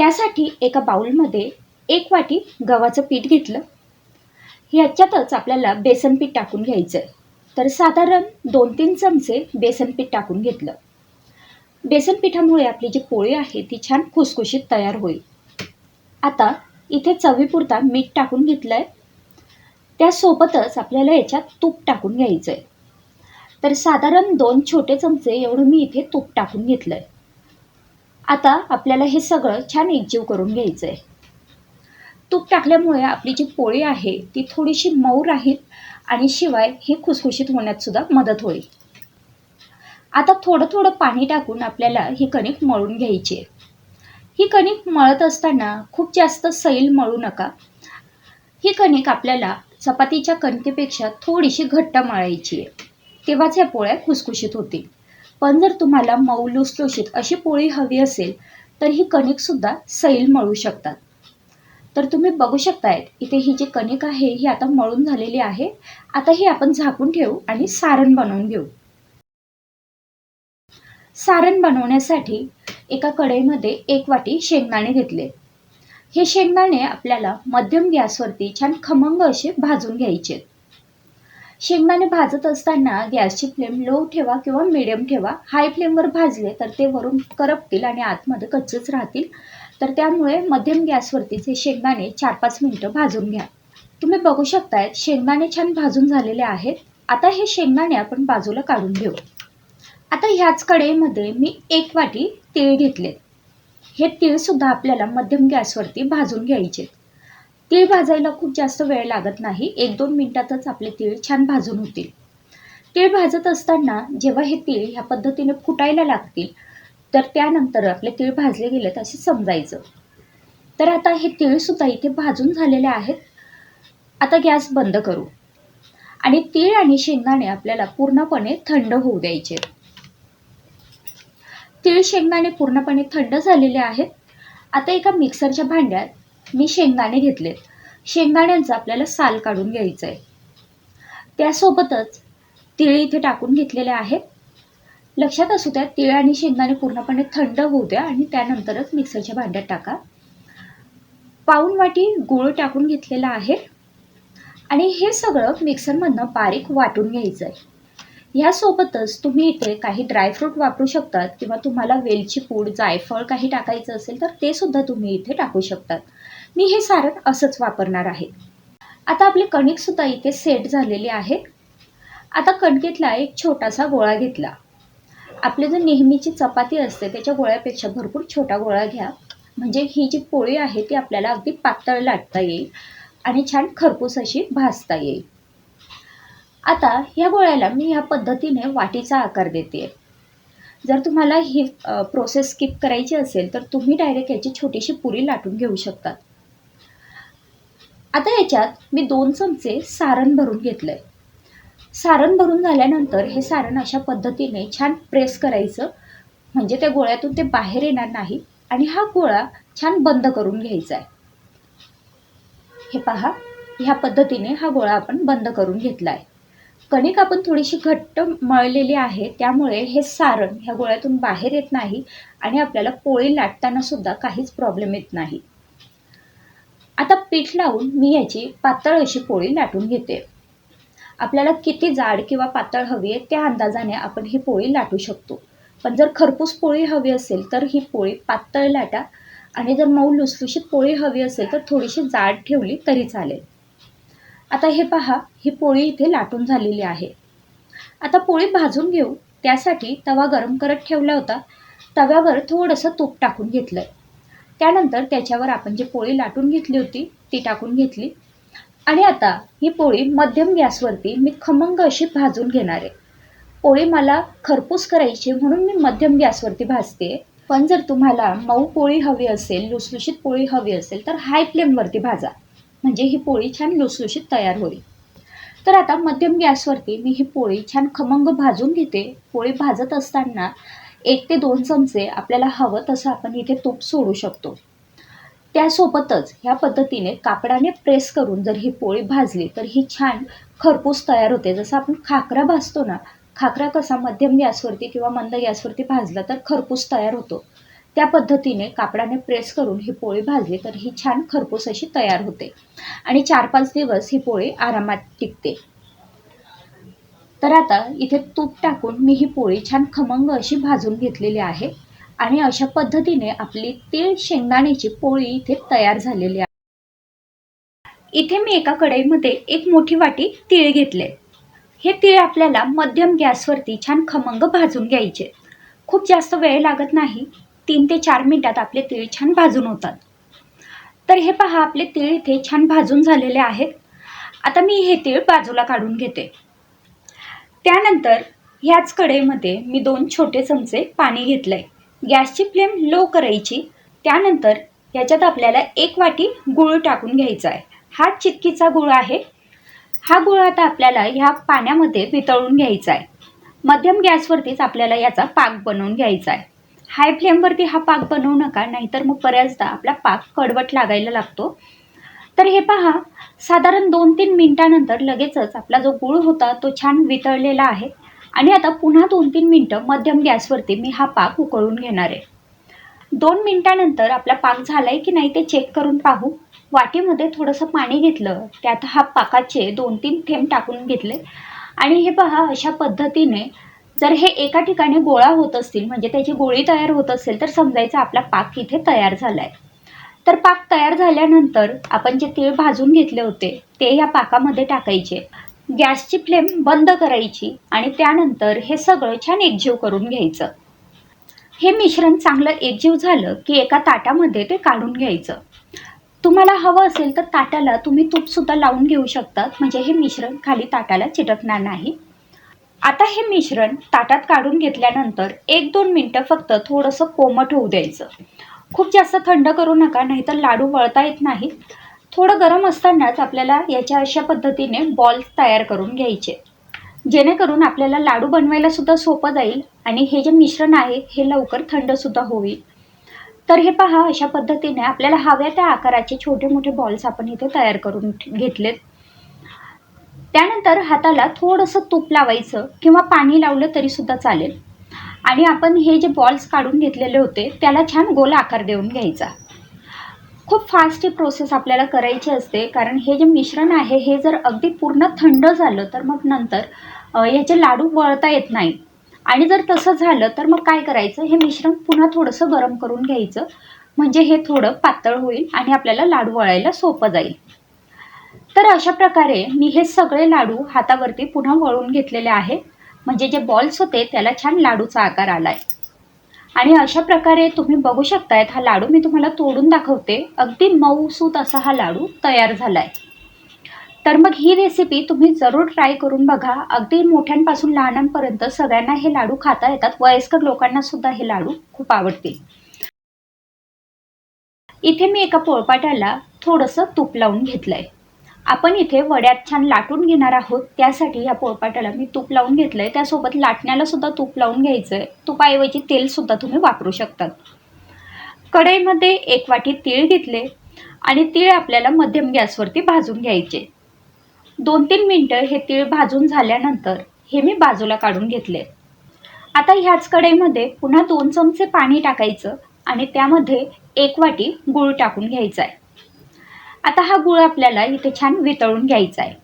त्यासाठी एका बाऊलमध्ये एक वाटी गव्हाचं पीठ घेतलं. ह्याच्यातच आपल्याला बेसन पीठ टाकून घ्यायचं आहे तर साधारण दोन तीन चमचे बेसन पीठ टाकून घेतलं. बेसन पिठामुळे आपली जी पोळी आहे ती छान खुसखुशीत तयार होईल. आता इथे चवीपुरता मीठ टाकून घेतलं आहे त्यासोबतच आपल्याला याच्यात तूप टाकून घ्यायचं आहे तर साधारण दोन छोटे चमचे एवढं मी इथे तूप टाकून घेतलं आहे आता आपल्याला हे सगळं छान एकजीव करून घ्यायचं आहे तूप टाकल्यामुळे आपली जी पोळी आहे ती थोडीशी मऊ राहील आणि शिवाय हे खुसखुशीत होण्यात सुद्धा मदत होईल. आता थोडं थोडं पाणी टाकून आपल्याला ही कणिक मळून घ्यायची आहे. ही कणिक मळत असताना खूप जास्त सैल मळू नका. ही कणिक आपल्याला चपातीच्या कणकेपेक्षा थोडीशी घट्ट मळायची आहे. तेव्हाच या पोळ्या खुसखुशीत होतील. पण जर तुम्हाला मऊ लुसलुशीत अशी पोळी हवी असेल तर ही कणिकसुद्धा सैल मळू शकतात. तर तुम्ही बघू शकताय इथे ही जी कणिक आहे ही आता मळून झालेली आहे. आता ही आपण झाकून ठेवू आणि सारण बनवून घेऊ. सारण बनवण्यासाठी एका कढईमध्ये एक वाटी शेंगदाणे घेतले. हे शेंगदाणे आपल्याला मध्यम गॅसवरती छान खमंग असे भाजून घ्यायचे शेंगदाणे भाजत असताना गॅसची फ्लेम लो ठेवा किंवा मिडियम ठेवा. हाय फ्लेमवर भाजले तर ते वरून करपतील आणि आतमध्ये कच्चेच राहतील. तर त्यामुळे मध्यम गॅसवरतीच हे शेंगदाणे चार पाच मिनटं भाजून घ्या. तुम्ही बघू शकताय शेंगदाणे छान भाजून झालेले आहेत. आता हे शेंगदाणे आपण बाजूला काढून घेऊ. आता ह्याच कढईमध्ये मी एक वाटी तीळ घेतले हे तीळसुद्धा आपल्याला मध्यम गॅसवरती भाजून घ्यायचे तीळ भाजायला खूप जास्त वेळ लागत नाही. एक दोन मिनटातच आपले तीळ छान भाजून होतील. तीळ भाजत असताना जेव्हा हे तीळ ह्या पद्धतीने फुटायला लागतील तर त्यानंतर आपले तीळ भाजले गेलेत असे समजायचं. तर आता हे तीळसुद्धा इथे भाजून झालेले आहेत. आता गॅस बंद करू. आणि तीळ आणि शेंगदाणे आपल्याला पूर्णपणे थंड होऊ द्यायचे. तीळ शेंगदाणे पूर्णपणे थंड झालेले आहेत. आता एका मिक्सरच्या भांड्यात मी शेंगदाणे घेतलेत. शेंगदाण्यांचा आपल्याला साल काढून घ्यायचं आहे त्यासोबतच तिळ इथे टाकून घेतलेले आहेत. लक्षात असू द्या तिळ आणि शेंगदाणे पूर्णपणे थंड होऊ द्या आणि त्यानंतरच मिक्सरच्या भांड्यात टाका. पाऊन वाटी गूळ टाकून घेतलेला आहे. आणि हे सगळं मिक्सरमधनं बारीक वाटून घ्यायचं आहे ह्यासोबतच तुम्ही इथे काही ड्रायफ्रूट वापरू शकतात किंवा तुम्हाला वेलची पूड जायफळ काही टाकायचं असेल तर ते सुद्धा तुम्ही इथे टाकू शकतात. मी हे सारण असंच वापरणार आहे. आता आपली कणिकसुद्धा इथे सेट झालेली आहे आता कणकेतला एक छोटासा गोळा घेतला. आपली जो नेहमीची चपाती असते त्याच्या गोळ्यापेक्षा भरपूर छोटा गोळा घ्या. म्हणजे ही जी पोळी आहे ती आपल्याला अगदी पातळ लाटता येईल आणि छान खरपूस अशी भाजता येईल. आता ह्या गोळ्याला मी ह्या पद्धतीने वाटीचा आकार देते. जर तुम्हाला ही प्रोसेस स्किप करायची असेल तर तुम्ही डायरेक्ट याची छोटीशी पुरी लाटून घेऊ शकतात आता याच्यात मी दोन चमचे सारण भरून घेतलं आहे सारण भरून झाल्यानंतर हे सारण अशा पद्धतीने छान प्रेस करायचं. म्हणजे त्या गोळ्यातून ते बाहेर येणार नाही आणि हा गोळा छान बंद करून घ्यायचा आहे हे पहा ह्या पद्धतीने हा गोळा आपण बंद करून घेतला आहे कणिक आपण थोडीशी घट्ट मळलेली आहे त्यामुळे हे सारण ह्या गोळ्यातून बाहेर येत नाही आणि आपल्याला पोळी लाटताना सुद्धा काहीच प्रॉब्लेम येत नाही. आता पीठ लावून मी याची पातळ अशी पोळी लाटून घेते. आपल्याला किती जाड किंवा पातळ हवी आहे त्या अंदाजाने आपण ही पोळी लाटू शकतो. पण जर खरपूस पोळी हवी असेल तर ही पोळी पातळ लाटा आणि जर मऊ लुसलुशीत पोळी हवी असेल तर थोडीशी जाड ठेवली तरी चालेल. आता हे पहा ही पोळी इथे लाटून झालेली आहे. आता पोळी भाजून घेऊ. त्यासाठी तवा गरम करत ठेवला होता. तव्यावर थोडंसं तूप टाकून घेतलं त्यानंतर त्याच्यावर आपण जी पोळी लाटून घेतली होती ती टाकून घेतली. आणि आता ही पोळी मध्यम गॅसवरती मी खमंग अशी भाजून घेणार आहे. पोळी मला खरपूस करायची म्हणून मी मध्यम गॅसवरती भाजते. पण जर तुम्हाला मऊ पोळी हवी असेल लुसलुशीत पोळी हवी असेल तर हाय फ्लेमवरती भाजा. म्हणजे ही पोळी छान लुसलुशीत तयार होईल. तर आता मध्यम गॅसवरती मी ही पोळी छान खमंग भाजून घेते. पोळी भाजत असताना एक ते दोन चमचे आपल्याला हवं तसं आपण इथे तूप सोडू शकतो. त्यासोबतच ह्या पद्धतीने कापडाने प्रेस करून जर ही पोळी भाजली तर ही छान खरपूस तयार होते. जसं आपण खाकरा भाजतो ना खाकरा कसा मध्यम गॅसवरती किंवा मंद गॅसवरती भाजला तर खरपूस तयार होतो. त्या पद्धतीने कापडाने प्रेस करून ही पोळी भाजली तर ही छान खरपूस अशी तयार होते. आणि चार पाच दिवस ही पोळी आरामात टिकते. तर आता इथे तूप टाकून मी ही पोळी छान खमंग अशी भाजून घेतलेली आहे. आणि अशा पद्धतीने आपली तीळ शेंगदाण्याची पोळी इथे तयार झालेली आहे. इथे मी एका कढईमध्ये एक मोठी वाटी तीळ घेतले. हे तीळ आपल्याला मध्यम गॅसवरती छान खमंग भाजून घ्यायचे. खूप जास्त वेळ लागत नाही. तीन ते चार मिनिटात आपले तीळ छान भाजून होतात. तर हे पहा आपले तीळ इथे छान भाजून झालेले आहेत. आता मी हे तीळ बाजूला काढून घेते. त्यानंतर ह्याच कढईमध्ये मी दोन छोटे चमचे पाणी घेतलं आहे गॅसची फ्लेम लो करायची. त्यानंतर याच्यात आपल्याला एक वाटी गूळ टाकून घ्यायचा आहे हा चिक्कीचा गुळ आहे. हा गुळ आता आपल्याला ह्या पाण्यामध्ये वितळून घ्यायचा आहे मध्यम गॅसवरतीच आपल्याला याचा पाक बनवून घ्यायचा आहे हाय फ्लेमवरती हा पाक बनवू नका नाहीतर मग बऱ्याचदा आपला पाक कडवट लागायला लागतो. तर हे पहा साधारण दोन तीन मिनटानंतर लगेचच आपला जो गूळ होता तो छान वितळलेला आहे. आणि आता पुन्हा दोन तीन मिनटं मध्यम गॅसवरती मी हा पाक उकळून घेणार आहे. दोन मिनटानंतर आपला पाक झाला आहे की नाही ते चेक करून पाहू. वाटीमध्ये थोडंसं पाणी घेतलं त्यात हा पाकाचे दोन तीन थेंब टाकून घेतले. आणि हे पहा अशा पद्धतीने जर हे एका ठिकाणी गोळा होत असतील म्हणजे त्याची गोळी तयार होत असेल तर समजायचं आपला पाक इथे तयार झाला आहे तर पाक तयार झाल्यानंतर आपण जे तीळ भाजून घेतले होते ते या पाकामध्ये टाकायचे. गॅसची फ्लेम बंद करायची आणि त्यानंतर हे सगळं छान एकजीव करून घ्यायचं. हे मिश्रण चांगलं एकजीव झालं की एका ताटामध्ये ते काढून घ्यायचं. तुम्हाला हवं असेल तर ताटाला तुम्ही तूपसुद्धा लावून घेऊ शकतात म्हणजे हे मिश्रण खाली ताटाला चिटकणार नाही. आता हे मिश्रण ताटात काढून घेतल्यानंतर एक दोन मिनटं फक्त थोडंसं कोमट होऊ द्यायचं. खूप जास्त थंड करू नका नाहीतर लाडू वळता येत नाहीत थोडं गरम असतानाच आपल्याला याच्या अशा पद्धतीने बॉल्स तयार करून घ्यायचे. जेणेकरून आपल्याला लाडू बनवायला सुद्धा सोपं जाईल आणि हे जे मिश्रण आहे हे लवकर थंडसुद्धा होईल. तर हे पहा अशा पद्धतीने आपल्याला हव्या त्या आकाराचे छोटे मोठे बॉल्स आपण इथे तयार करून घेतलेत. त्यानंतर हाताला थोडंसं तूप लावायचं किंवा पाणी लावलं तरीसुद्धा चालेल. आणि आपण हे जे बॉल्स काढून घेतलेले होते त्याला छान गोल आकार देऊन घ्यायचा. खूप फास्ट ही प्रोसेस आपल्याला करायची असते कारण हे जे मिश्रण आहे हे जर अगदी पूर्ण थंड झालं तर मग नंतर याचे लाडू वळता येत नाही. आणि जर तसं झालं तर मग काय करायचं? हे मिश्रण पुन्हा थोडंसं गरम करून घ्यायचं. म्हणजे हे थोडं पातळ होईल आणि आपल्याला लाडू वळायला सोपं जाईल. तर अशा प्रकारे मी हे सगळे लाडू हातावरती पुन्हा वळून घेतलेले आहे. म्हणजे जे बॉल्स होते त्याला छान लाडूचा आकार आलाय. आणि अशा प्रकारे तुम्ही बघू शकतायत हा लाडू मी तुम्हाला तोडून दाखवते. अगदी मऊसूत असा हा लाडू तयार झालाय. तर मग ही रेसिपी तुम्ही जरूर ट्राय करून बघा. अगदी मोठ्यांपासून लहानांपर्यंत सगळ्यांना हे लाडू खाता येतात. वयस्कर लोकांना सुद्धा हे लाडू खूप आवडतील. इथे मी एका पोळपाट्याला थोडंसं तूप लावून घेतलंय. आपण इथे वड्यात छान लाटून घेणार आहोत. त्यासाठी ह्या पोळपाटाला मी तूप लावून घेतलंय. त्यासोबत लाटण्याला सुद्धा तूप लावून घ्यायचं आहे तुपाऐवजी तेल सुद्धा तुम्ही वापरू शकतात. कढईमध्ये एक वाटी तीळ घेतले आणि तीळ आपल्याला मध्यम गॅसवरती भाजून घ्यायचे. दोन तीन मिनटं हे तीळ भाजून झाल्यानंतर हे मी बाजूला काढून घेतले. आता ह्याच कढईमध्ये पुन्हा दोन चमचे पाणी टाकायचं आणि त्यामध्ये एक वाटी गूळ टाकून घ्यायचा आहे आता हा गुळ आपल्याला इथे छान वितळून घ्यायचा आहे.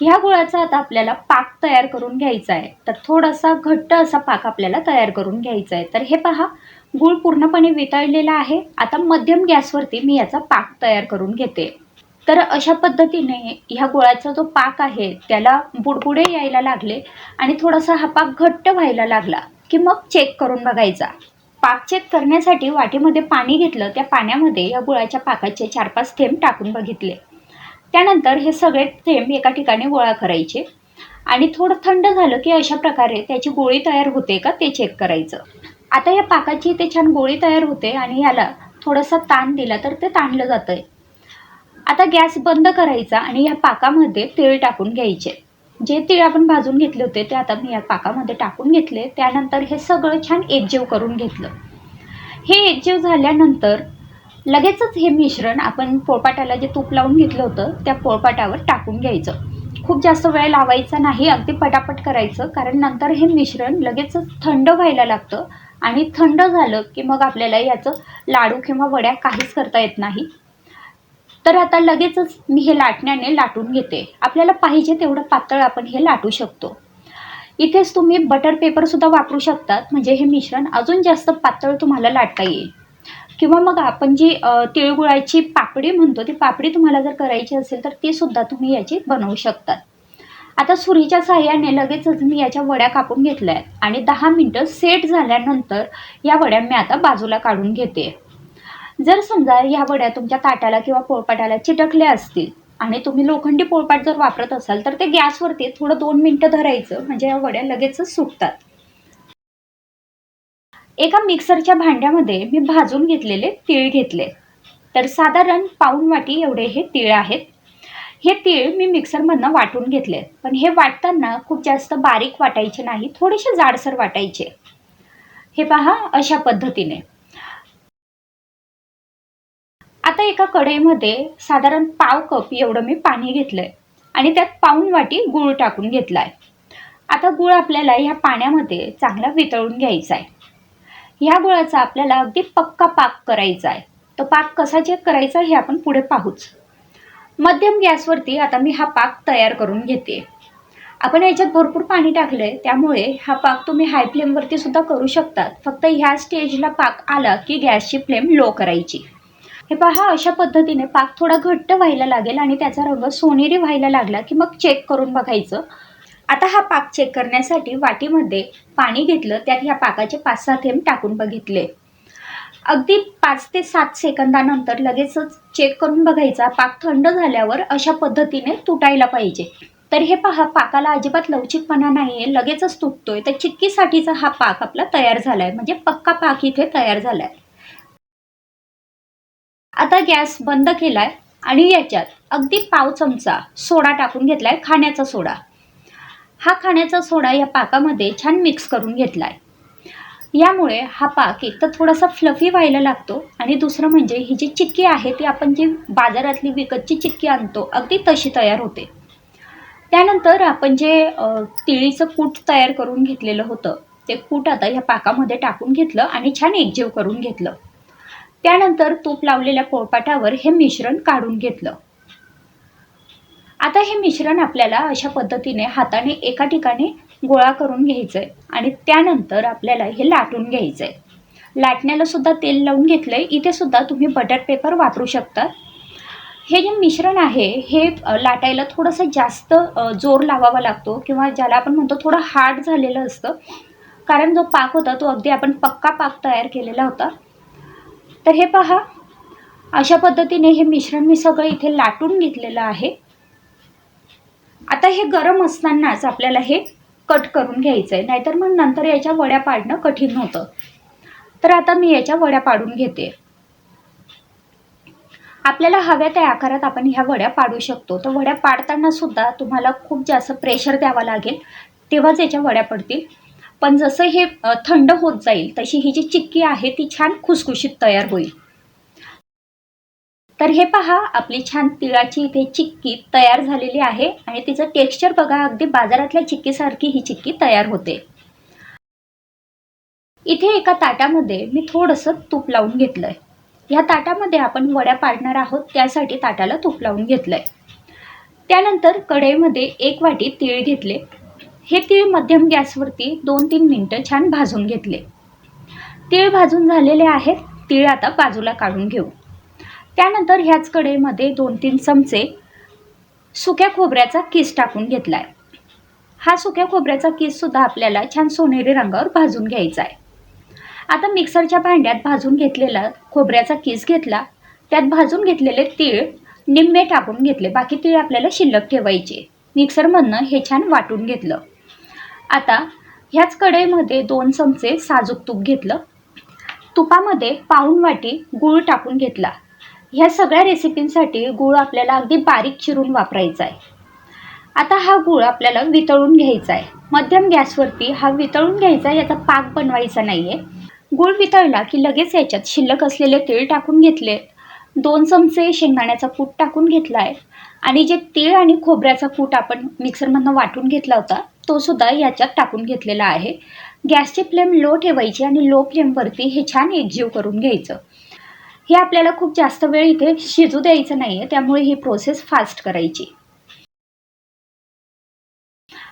ह्या गुळाचा आता आपल्याला पाक तयार करून घ्यायचा आहे. तर थोडासा घट्ट असा पाक आपल्याला तयार करून घ्यायचा आहे. तर हे पहा गूळ पूर्णपणे वितळलेला आहे. आता मध्यम गॅसवरती मी याचा पाक तयार करून घेते. तर अशा पद्धतीने ह्या गुळाचा जो पाक आहे त्याला बुडबुडे यायला लागले आणि थोडासा हा पाक घट्ट व्हायला लागला की मग चेक करून बघायचा. पाक चेक करण्यासाठी वाटीमध्ये पाणी घेतलं त्या पाण्यामध्ये या गुळाच्या पाकाचे चार पाच थेंब टाकून बघितले. त्यानंतर हे सगळे थेंब एका ठिकाणी गोळा करायचे आणि थोडं थंड झालं की अशा प्रकारे त्याची गोळी तयार होते का ते चेक करायचं. आता या पाकाची ते छान गोळी तयार होते आणि याला थोडासा ताण दिला तर ते ताणलं जातं आहे आता गॅस बंद करायचा आणि या पाकामध्ये तेल टाकून घ्यायचे. जे तीळ आपण भाजून घेतले होते ते आता मी या पाकामध्ये टाकून घेतले. त्यानंतर हे सगळं छान एकजीव करून घेतलं. हे एकजीव झाल्यानंतर लगेचच हे मिश्रण आपण पोळपाटाला जे तूप लावून घेतलं होतं त्या पोळपाटावर टाकून घ्यायचं. खूप जास्त वेळ लावायचा नाही अगदी पटापट करायचं कारण नंतर हे मिश्रण लगेचच थंड व्हायला लागतं. आणि थंड झालं की मग आपल्याला याचं लाडू किंवा वड्या काहीच करता येत नाही. तर आता लगेचच मी हे लाटण्याने लाटून घेते. आपल्याला पाहिजे तेवढं पातळ आपण हे लाटू शकतो. इथेच तुम्ही बटर पेपरसुद्धा वापरू शकतात. म्हणजे हे मिश्रण अजून जास्त पातळ तुम्हाला लाटता येईल. किंवा मग आपण जी तिळगुळाची पापडी म्हणतो ती पापडी तुम्हाला जर करायची असेल तर ती सुद्धा तुम्ही याची बनवू शकतात. आता सुरीच्या साह्याने लगेचच मी याच्या वड्या कापून घेतल्या आहेत आणि दहा मिनटं सेट झाल्यानंतर या वड्या मी आता बाजूला काढून घेते. जर समजा या वड्या तुमच्या ताटाला किंवा पोळपाटाला चिटकल्या असतील आणि तुम्ही लोखंडी पोळपाट जर वापरत असाल तर ते गॅसवरती थोडं दोन मिनटं धरायचं. म्हणजे या वड्या लगेचच सुटतात एका मिक्सरच्या भांड्यामध्ये मी भाजून घेतलेले तीळ घेतले. तर साधारण पाऊण वाटी एवढे हे तीळ आहेत. हे तीळ मी मिक्सरमधनं वाटून घेतले. पण हे वाटताना खूप जास्त बारीक वाटायचे नाही थोडेसे जाडसर वाटायचे. हे पहा अशा पद्धतीने. आता एका कढईमध्ये साधारण पाव कप एवढं मी पाणी घेतलंय. आणि त्यात पाऊन वाटी गूळ टाकून घेतलाय. आता गूळ आपल्याला ह्या पाण्यामध्ये चांगला वितळून घ्यायचा आहे ह्या गुळाचा आपल्याला अगदी पक्का पाक करायचा आहे तो पाक कसा चेक करायचा हे आपण पुढे पाहूच. मध्यम गॅसवरती आता मी हा पाक तयार करून घेते. आपण याच्यात भरपूर पाणी टाकलंय त्यामुळे हा पाक तुम्ही हाय फ्लेमवरती सुद्धा करू शकतात. फक्त ह्या स्टेजला पाक आला की गॅसची फ्लेम लो करायची. हे पहा अशा पद्धतीने पाक थोडा घट्ट व्हायला लागेल आणि त्याचा रंग सोनेरी व्हायला लागला की मग चेक करून बघायचं. आता हा पाक चेक करण्यासाठी वाटीमध्ये पाणी घेतलं त्यात ह्या पाकाचे पाच सहा थेंब टाकून बघितले. अगदी पाच ते सात सेकंदानंतर लगेचच चेक करून बघायचा. पाक थंड झाल्यावर अशा पद्धतीने तुटायला पाहिजे. तर हे पहा पाकाला अजिबात लवचिकपणा नाही आहे लगेचच तुटतोय. तर चिक्कीसाठीचा हा पाक आपला तयार झाला आहे म्हणजे पक्का पाक इथे तयार झाला आहे आता गॅस बंद केलाय आणि याच्यात अगदी पाव चमचा सोडा टाकून घेतलाय खाण्याचा सोडा. हा खाण्याचा सोडा या पाकामध्ये छान मिक्स करून घेतलाय. यामुळे हा पाक एक तर थोडासा फ्लफी व्हायला लागतो आणि दुसरं म्हणजे ही जी चिक्की आहे ती आपण जी बाजारातली विकतची चिक्की आणतो अगदी तशी तयार होते. त्यानंतर आपण जे तिळीचं कूट तयार करून घेतलेलं होतं ते कूट आता या पाकामध्ये टाकून घेतलं आणि छान एकजीव करून घेतलं. त्यानंतर तूप लावलेल्या पोळपाटावर हे मिश्रण काढून घेतलं. आता हे मिश्रण आपल्याला अशा पद्धतीने हाताने एका ठिकाणी गोळा करून घ्यायचं आहे आणि त्यानंतर आपल्याला हे लाटून घ्यायचं आहे लाटण्याला सुद्धा तेल लावून घेतलं आहे इथे सुद्धा तुम्ही बटर पेपर वापरू शकता. हे जे मिश्रण आहे हे लाटायला थोडंसं जास्त जोर लावावा लागतो किंवा ज्याला आपण म्हणतो थोडं हार्ड झालेलं असतं. कारण जो पाक होता तो अगदी आपण पक्का पाक तयार केलेला होता. तर हे पहा. अशा पद्धतीने हे मिश्रण मी सगळं इथे लाटून घेतलेलं आहे. आता हे गरम असतानाच आपल्याला हे कट करून घ्यायचं आहे नाहीतर मग नंतर याच्या वड्या पाडणं कठीण होतं. तर आता मी याच्या वड्या पाडून घेते. आपल्याला हव्या त्या आकारात आपण ह्या वड्या पाडू शकतो. तर वड्या पाडताना सुद्धा तुम्हाला खूप जास्त प्रेशर द्यावं लागेल. तेव्हाच याच्या वड्या पडतील. पण जसं हे थंड होत जाईल तशी ही जी चिक्की आहे ती छान खुसखुशीत तयार होईल. तर हे पहा आपली छान तिळाची इथे चिक्की तयार झालेली आहे आणि तिचं टेक्स्चर बघा अगदी बाजारातल्या चिक्कीसारखी ही चिक्की तयार होते. इथे एका ताटामध्ये मी थोडंसं तूप लावून घेतलंय. ह्या ताटामध्ये आपण वड्या पाडणार आहोत त्यासाठी ताटाला तूप लावून घेतलंय. त्यानंतर कढईमध्ये एक वाटी तीळ घेतले. हे तीळ मध्यम गॅसवरती दोन तीन मिनटं छान भाजून घेतले. तीळ भाजून झालेले आहेत तीळ आता बाजूला काढून घेऊ. त्यानंतर ह्याच कडेमध्ये दोन तीन चमचे सुक्या खोबऱ्याचा किस टाकून घेतला आहे हा सुक्या खोबऱ्याचा किससुद्धा आपल्याला छान सोनेरी रंगावर भाजून घ्यायचा आहे. आता मिक्सरच्या भांड्यात भाजून घेतलेला खोबऱ्याचा किस घेतला. त्यात भाजून घेतलेले तीळ निम्मे टाकून घेतले. बाकी तीळ आपल्याला शिल्लक ठेवायचे. मिक्सरमधनं हे छान वाटून घेतलं. आता ह्याच कढईमध्ये दोन चमचे साजूक तूप घेतलं. तुपामध्ये पाऊण वाटी गूळ टाकून घेतला. ह्या सगळ्या रेसिपींसाठी गूळ आपल्याला अगदी बारीक चिरून वापरायचा आहे. आता हा गूळ आपल्याला वितळून घ्यायचा आहे. मध्यम गॅसवरती हा वितळून घ्यायचा याचा पाक बनवायचा नाही आहे गूळ वितळला की लगेच याच्यात शिल्लक असलेले तीळ टाकून घेतले. दोन चमचे शेंगदाण्याचा कूट टाकून घेतला आहे आणि जे तीळ आणि खोबऱ्याचा कूट आपण मिक्सरमधनं वाटून घेतला होता तो सुद्धा याच्यात टाकून घेतलेला आहे. गॅसची फ्लेम लो ठेवायची आणि लो फ्लेमवरती हे छान एकजीव करून घ्यायचं. हे आपल्याला खूप जास्त वेळ इथे शिजू द्यायचं नाही आहे त्यामुळे ही प्रोसेस फास्ट करायची.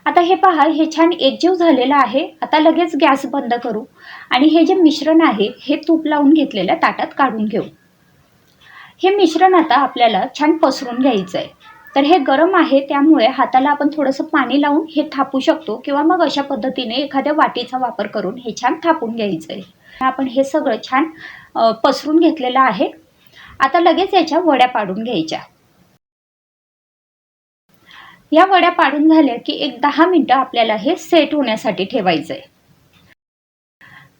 आता हे पहा हे छान एकजीव झालेलं आहे. आता लगेच गॅस बंद करू. आणि हे जे मिश्रण आहे हे तूप लावून घेतलेल्या ताटात काढून घेऊ. हे मिश्रण आता आपल्याला छान पसरून घ्यायचं आहे तर हे गरम आहे त्यामुळे हाताला आपण थोडंसं पाणी लावून हे थापू शकतो किंवा मग अशा पद्धतीने एखाद्या वाटीचा वापर करून हे छान थापून घ्यायचं आहे. आपण हे सगळं छान पसरून घेतलेलं आहे. आता लगेच याच्या वड्या पाडून घ्यायच्या. या वड्या पाडून झाल्या की एक दहा मिनटं आपल्याला हे सेट होण्यासाठी ठेवायचं आहे.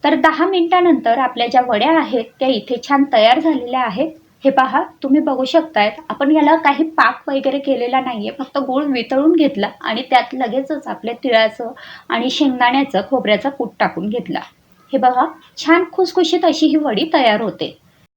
तर दहा मिनिटानंतर आपल्या ज्या वड्या आहेत त्या इथे छान तयार झालेल्या आहेत. हे पहा तुम्ही बघू शकतायत आपण याला काही पाक वगैरे केलेला नाहीये फक्त गूळ वितळून घेतला आणि त्यात लगेचच आपल्या तिळाचं आणि शेंगदाण्याचं खोबऱ्याचा कूट टाकून घेतला. हे बघा छान खुसखुशीत अशी ही वडी तयार होते.